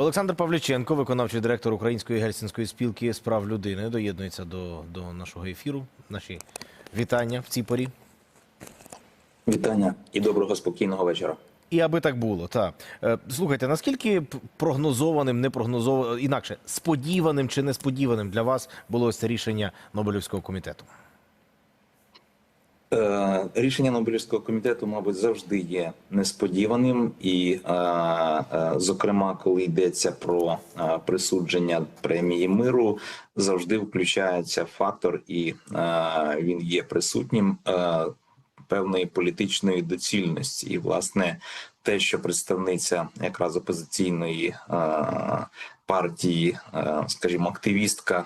Олександр Павліченко, виконавчий директор Української гельсінської спілки з прав людини, доєднується до, до нашого ефіру. Наші вітання в цій порі. Вітання і доброго спокійного вечора. І аби так було, так. Е, Слухайте, наскільки прогнозованим, не прогнозованим, інакше, сподіваним чи несподіваним для вас було ось це рішення Нобелівського комітету? Е, рішення Нобелівського комітету, мабуть, завжди є несподіваним, і, е, е, зокрема, коли йдеться про присудження премії миру, завжди включається фактор, і він є присутнім певної політичної доцільності. І, власне, те, що представниця якраз опозиційної партії, скажімо, активістка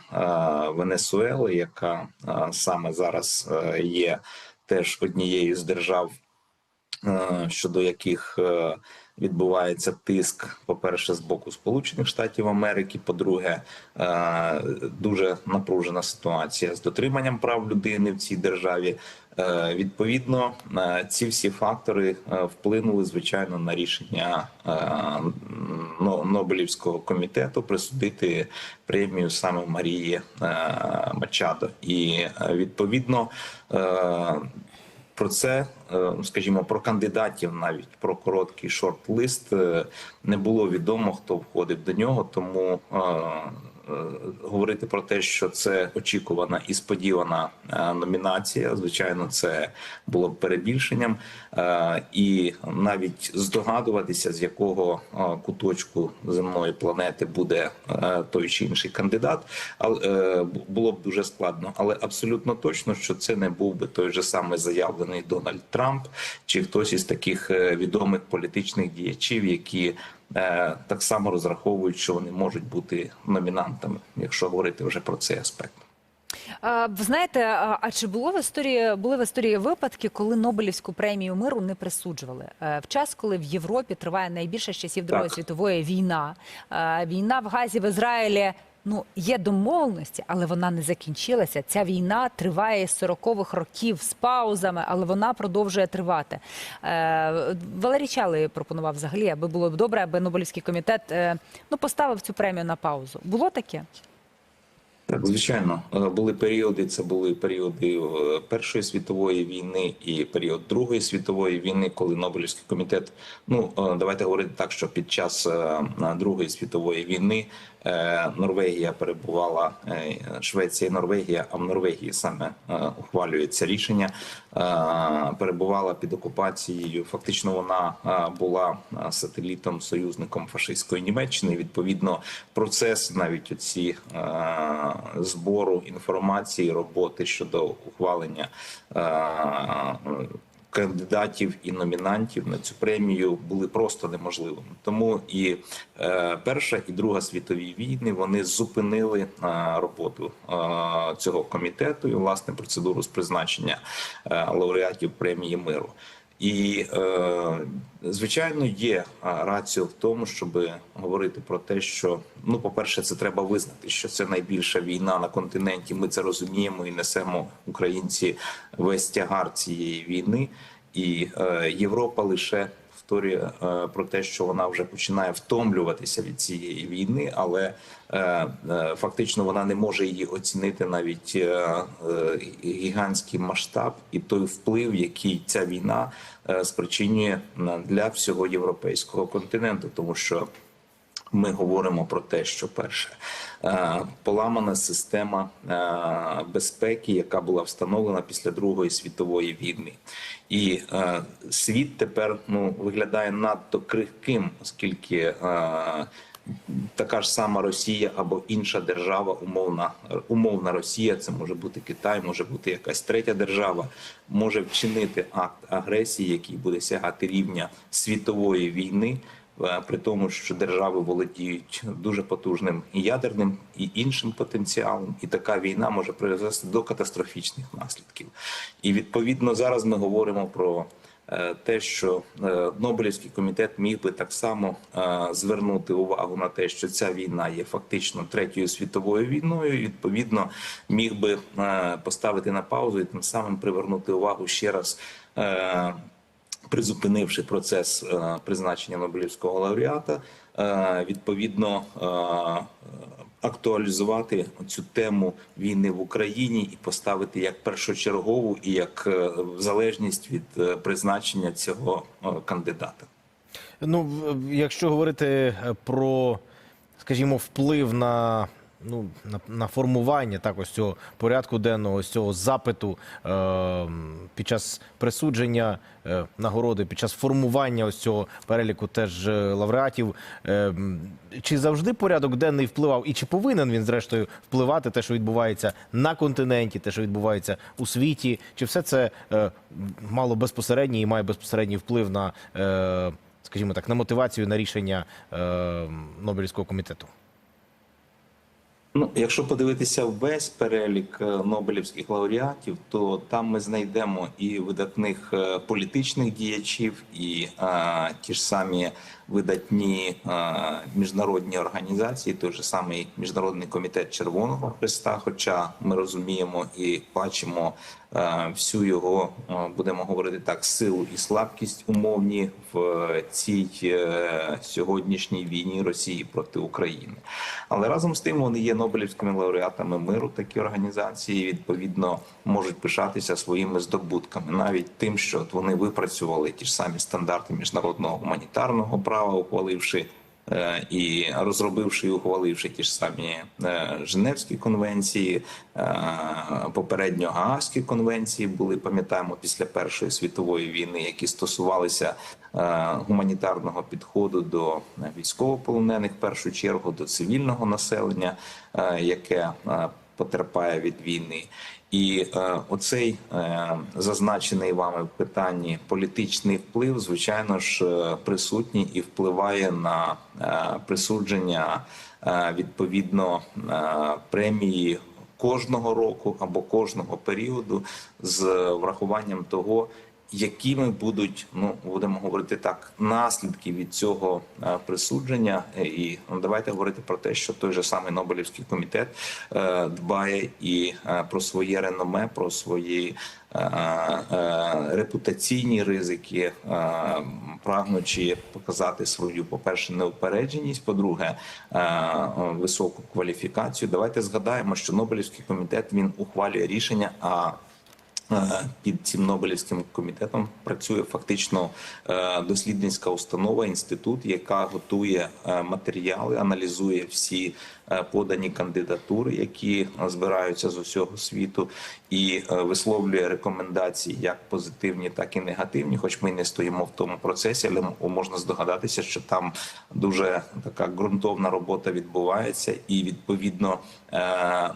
Венесуели, яка саме зараз є теж однією з держав, щодо яких е, відбувається тиск, по-перше, з боку Сполучених Штатів Америки. По-друге, е, дуже напружена ситуація з дотриманням прав людини в цій державі. Е, Відповідно, е, ці всі фактори е, вплинули звичайно на рішення е, Нобелівського комітету присудити премію саме Марії е, Мачадо. І е, відповідно е, про це, е, скажімо, про кандидатів, навіть про короткий шорт-лист е, не було відомо, хто входив до нього, тому. Е, Говорити про те, що це очікувана і сподівана е, номінація, звичайно, це було б перебільшенням, Е, і навіть здогадуватися, з якого куточку земної планети буде той чи інший кандидат, було б дуже складно. Але абсолютно точно, що це не був би той же самий заявлений Дональд Трамп чи хтось із таких відомих політичних діячів, які так само розраховують, що вони можуть бути номінантами, якщо говорити вже про цей аспект. Ви знаєте, а а чи було в історії були в історії випадки, коли Нобелівську премію миру не присуджували Е, в час, коли в Європі триває найбільше з часів Другої світової війна? Е, Війна в Газі в Ізраїлі. Ну, є домовленості, але вона не закінчилася. Ця війна триває з 40-х років з паузами, але вона продовжує тривати. Е, Валерій Чалий пропонував взагалі, аби було б добре, аби Нобелівський комітет е, ну, поставив цю премію на паузу. Було таке? Так, звичайно, Е, були періоди. Це були періоди е, Першої світової війни і період Другої світової війни, коли Нобелівський комітет. Ну е, давайте говорити так, що під час Другої світової війни Норвегія перебувала е, Швеція і Норвегія, а в Норвегії саме е, ухвалюється рішення. е, Перебувала під окупацією. Фактично, вона е, була е, сателітом, союзником фашистської Німеччини. Відповідно, процес навіть оці е, збору інформації, роботи щодо ухвалення. Кандидатів і номінантів на цю премію були просто неможливими. Тому і е, перша і друга світові війни вони зупинили е, роботу е, цього комітету і власне процедуру з призначення лауреатів премії миру. І е, звичайно є рацію в тому, щоб говорити про те, що ну, по-перше, це треба визнати, що це найбільша війна на континенті. Ми це розуміємо і несемо українці весь тягар цієї війни, і е, Європа лише повторює е, про те, що вона вже починає втомлюватися від цієї війни, але е, е, фактично вона не може її оцінити навіть гігантський масштаб і той вплив, який ця війна спричинює для всього європейського континенту, тому що ми говоримо про те, що перше е, поламана система е, безпеки, яка була встановлена після Другої світової війни, і е, світ тепер ну виглядає надто крихким, оскільки. Така ж сама Росія або інша держава, умовна умовна Росія, це може бути Китай, може бути якась третя держава, може вчинити акт агресії, який буде сягати рівня світової війни, при тому, що держави володіють дуже потужним і ядерним і іншим потенціалом, і така війна може призвести до катастрофічних наслідків. І відповідно зараз ми говоримо про е, те, що е, Нобелівський комітет міг би так само е, звернути увагу на те, що ця війна є фактично третьою світовою війною. і, Відповідно, міг би е, поставити на паузу і тим самим привернути увагу ще раз. Призупинивши процес е, призначення Нобелівського лауреата, е, відповідно е, актуалізувати цю тему війни в Україні і поставити як першочергову і як залежність від призначення цього кандидата. Ну, якщо говорити про, скажімо, вплив на. Ну, на, на формування так, ось цього порядку денного, ось цього запиту е, під час присудження е, нагороди, під час формування ось цього переліку теж е, лауреатів. Е, чи завжди порядок денний впливав, і чи повинен він, зрештою, впливати те, що відбувається на континенті, те, що відбувається у світі? Чи все це е, мало безпосередній і має безпосередній вплив на, е, скажімо так, на мотивацію на рішення е, Нобелівського комітету? Ну, якщо подивитися весь перелік е, нобелівських лауреатів, то там ми знайдемо і видатних е, політичних діячів, і а, ті ж самі видатні е, міжнародні організації, той же самий міжнародний комітет Червоного Христа. Хоча ми розуміємо і бачимо е, всю його, е, будемо говорити так, силу і слабкість умовні в цій сьогоднішній війні Росії проти України. Але разом з тим вони є Нобелівськими лауреатами миру. Такі організації відповідно можуть пишатися своїми здобутками, навіть тим, що вони випрацювали ті ж самі стандарти міжнародного гуманітарного права, ухваливши. е, І розробивши і ухваливши ті ж самі е, Женевські конвенції, е, попередньо Гаазькі конвенції були, пам'ятаємо, після Першої світової війни, які стосувалися гуманітарного підходу до військовополонених, в першу чергу до цивільного населення, яке потерпає від війни. І е, оцей е, зазначений вами в питанні політичний вплив, звичайно ж, е, присутній і впливає на е, присудження е, відповідно е, премії кожного року або кожного періоду з врахуванням того, якими будуть, ну будемо говорити так, наслідки від цього е, присудження. Е, І ну, давайте говорити про те, що той же самий Нобелівський комітет е, дбає і про своє реноме, про свої репутаційні ризики, прагнучи показати свою, по-перше, неупередженість, по-друге, високу кваліфікацію. Давайте згадаємо, що Нобелівський комітет він ухвалює рішення. а Під цим Нобелівським комітетом працює фактично е, дослідницька установа, інститут, яка готує е, матеріали, аналізує всі е, подані кандидатури, які збираються з усього світу, і е, висловлює рекомендації як позитивні, так і негативні. Хоч ми не стоїмо в тому процесі, але можна здогадатися, що там дуже така ґрунтовна робота відбувається, і відповідно е,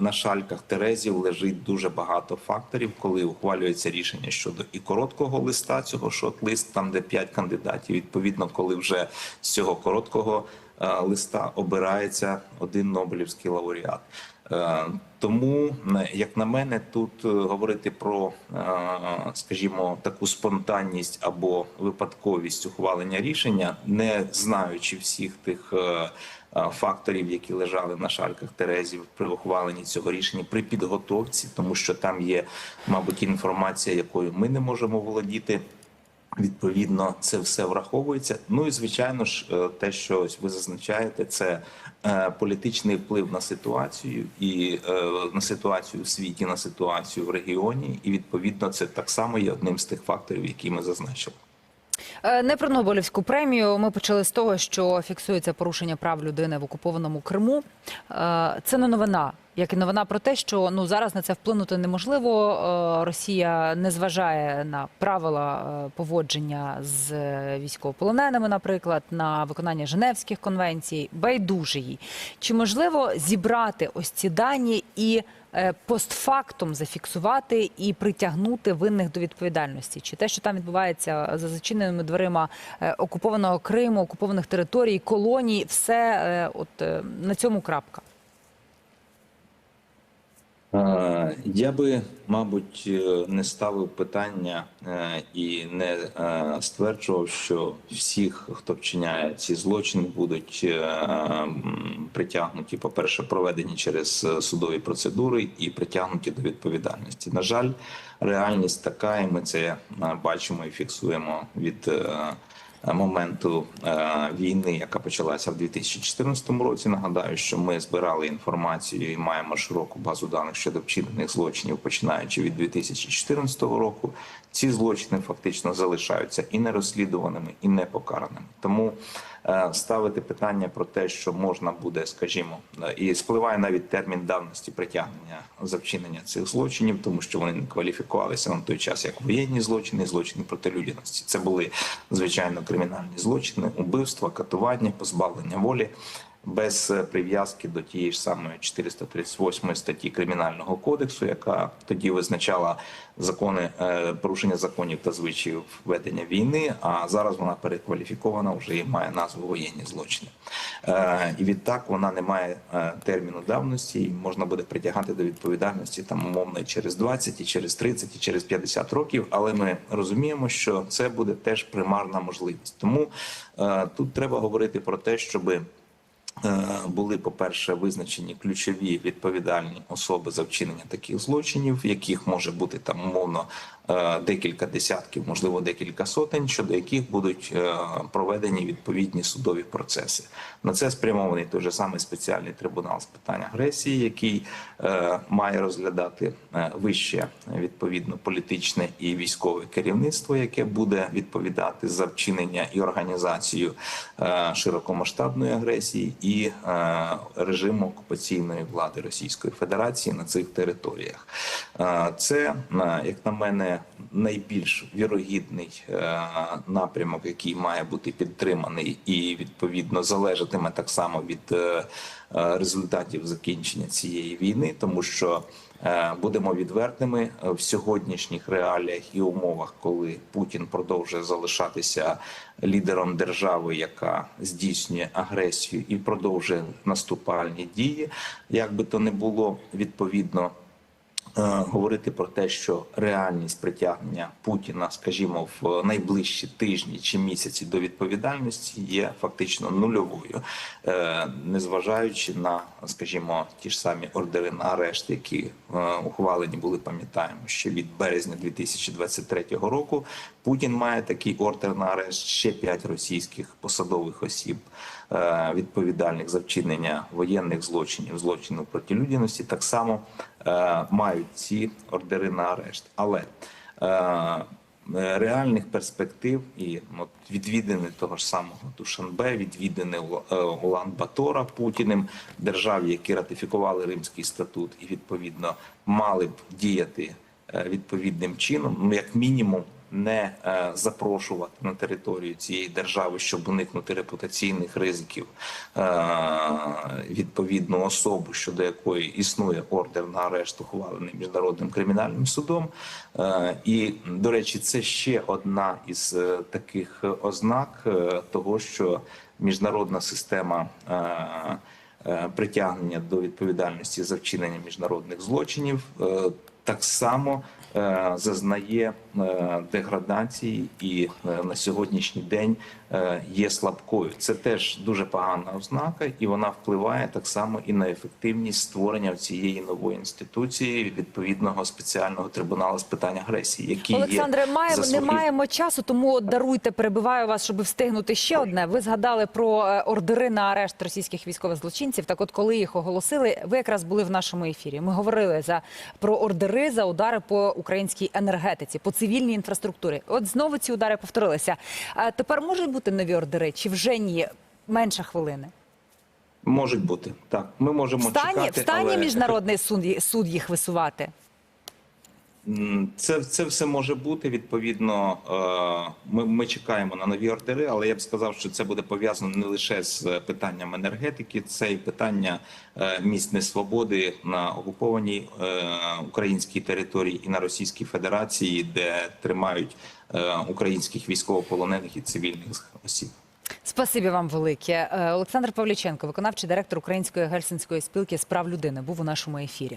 на шальках Терезів лежить дуже багато факторів, коли ухвалюється рішення щодо і короткого листа цього шот-лист, там де п'ять кандидатів. Відповідно, коли вже з цього короткого листа обирається один Нобелівський лауреат. Е, Тому, е, як на мене, тут е, говорити про, е, скажімо, таку спонтанність або випадковість ухвалення рішення, не знаючи всіх тих е, е, факторів, які лежали на шальках Терезів при ухваленні цього рішення, при підготовці, тому що там є, мабуть, інформація, якою ми не можемо володіти. Відповідно, це все враховується. Ну і звичайно ж, е, те, що ви зазначаєте, це е, політичний вплив на ситуацію і е, на ситуацію в світі, на ситуацію в регіоні. І відповідно, це так само є одним з тих факторів, які ми зазначили. Не про Нобелівську премію. Ми почали з того, що фіксується порушення прав людини в окупованому Криму. Це не новина. Як і новина про те, що ну зараз на це вплинути неможливо. Е, Росія не зважає на правила е, поводження з е, військовополоненими, наприклад, на виконання Женевських конвенцій, байдуже їй. Чи можливо зібрати ось ці дані і постфактум зафіксувати і притягнути винних до відповідальності? Чи те, що там відбувається за зачиненими дверима окупованого Криму, окупованих територій, колоній, все от на цьому крапка? Е, Я би, мабуть, е, не ставив питання е, і не е, стверджував, що всіх, хто вчиняє ці злочини, будуть притягнуті, по-перше, проведені через судові процедури і притягнуті до відповідальності. На жаль, реальність така, і ми це бачимо і фіксуємо від. Е, Моменту е, війни, яка почалася в 2014 році. Нагадаю, що ми збирали інформацію і маємо широку базу даних щодо вчинених злочинів, починаючи від 2014 року. Ці злочини фактично залишаються і нерозслідуваними, і не покараними. Тому ставити питання про те, що можна буде, скажімо, е, і спливає навіть термін давності притягнення за вчинення цих злочинів, тому що вони не кваліфікувалися на той час як воєнні злочини, злочини проти людяності. Це були звичайно кримінальні злочини, убивства, катування, позбавлення волі. Без е, прив'язки до тієї ж самої 438 статті кримінального кодексу, яка тоді визначала закони е, порушення законів та звичаїв ведення війни. А зараз вона перекваліфікована вже і має назву воєнні злочини. Е, І відтак вона не має терміну давності, і можна буде притягати до відповідальності там умовно через 20, і через 30, і через 50 років. Але ми розуміємо, що це буде теж примарна можливість. Тому тут треба говорити про те, щоби. Е, були, по-перше, визначені ключові відповідальні особи за вчинення таких злочинів, яких може бути там умовно декілька десятків, можливо, декілька сотень, щодо яких будуть е, проведені відповідні судові процеси. На це спрямований той же самий спеціальний трибунал з питань агресії, який е, має розглядати е, вище відповідно політичне і військове керівництво, яке буде відповідати за вчинення і організацію е, широкомасштабної агресії і е, режиму окупаційної влади Російської Федерації на цих територіях. Е, Це, е, як на мене, найбільш вірогідний е, напрямок, який має бути підтриманий і відповідно залежатиме так само від е, е, результатів закінчення цієї війни, тому що будемо відвертими в сьогоднішніх реаліях і умовах, коли Путін продовжує залишатися лідером держави, яка здійснює агресію і продовжує наступальні дії, як би то не було відповідно. Е, Говорити про те, що реальність притягнення Путіна, скажімо, в найближчі тижні чи місяці до відповідальності є фактично нульовою, е, незважаючи на, скажімо, ті ж самі ордери на арешт, які е, ухвалені були, пам'ятаємо, ще від березня 2023 року. Путін має такий ордер на арешт ще п'ять російських посадових осіб, відповідальних за вчинення воєнних злочинів, злочинів проти людяності, так само е, мають ці ордери на арешт. Але е, е, реальних перспектив і відвідини того ж самого Душанбе, відвідини Улан Батора Путіним, держав, які ратифікували Римський статут, і відповідно мали б діяти е, відповідним чином, ну як мінімум. Не е, запрошувати на територію цієї держави, щоб уникнути репутаційних ризиків е, відповідну особу, щодо якої існує ордер на арешт, ухвалений міжнародним кримінальним судом. Е, і до речі, це ще одна із таких ознак того, що міжнародна система. Притягнення до відповідальності за вчинення міжнародних злочинів так само зазнає е, деградації і е, на сьогоднішній день е, є слабкою. Це теж дуже погана ознака, і вона впливає так само і на ефективність створення цієї нової інституції відповідного спеціального трибуналу з питань агресії, який Олександре, є маємо не маємо часу, тому даруйте, перебиваю вас, щоб встигнути ще одне. Ви згадали про е, ордери на арешт російських військових злочинців. Так, от коли їх оголосили, ви якраз були в нашому ефірі. Ми говорили за про ордери за удари по українській енергетиці, по цивільній інфраструктурі. От знову ці удари повторилися. А тепер можуть бути нові ордери, чи вже ні? Менше хвилини. можуть бути так. Ми можемо Встані, чекати, встані але... міжнародний суд, суд їх висувати. Це, це все може бути. Відповідно, е, ми, ми чекаємо на нові ордери, але я б сказав, що це буде пов'язано не лише з питанням енергетики, це і питання е, місць несвободи на окупованій е, українській території і на Російській Федерації, де тримають українських військовополонених і цивільних осіб. Спасибі вам велике. Олександр Павліченко, виконавчий директор Української гельсінської спілки з прав людини, був у нашому ефірі.